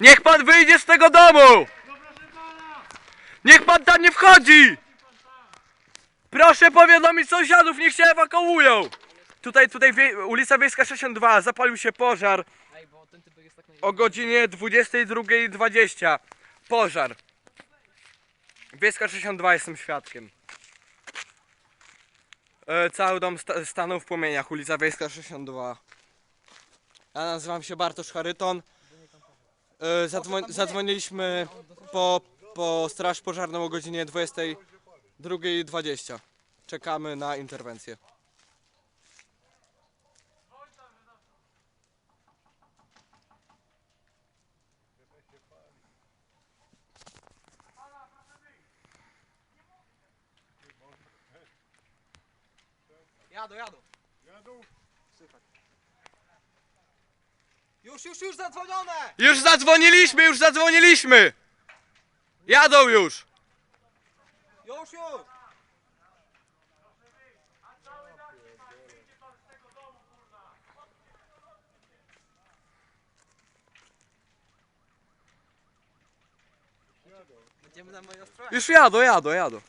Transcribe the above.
Niech pan wyjdzie z tego domu! Niech pan tam nie wchodzi! Proszę powiadomić sąsiadów, niech się ewakuują! Tutaj, tutaj wie, ulica Wiejska 62, zapalił się pożar o godzinie 22.20. Pożar. Wiejska 62 jestem świadkiem. E, cały dom sta stanął w płomieniach, ulica Wiejska 62. Ja nazywam się Bartosz Charyton. E, zadzwoń zadzwoniliśmy po, po straż pożarną o godzinie 22.20. Czekamy na interwencję. Jadą, jadą. Słychać. Już, już, już zadzwonione! Już zadzwoniliśmy, już zadzwoniliśmy! Jadą już! Już, już! Będziemy na stronę. Już jadą, jadą, jadą.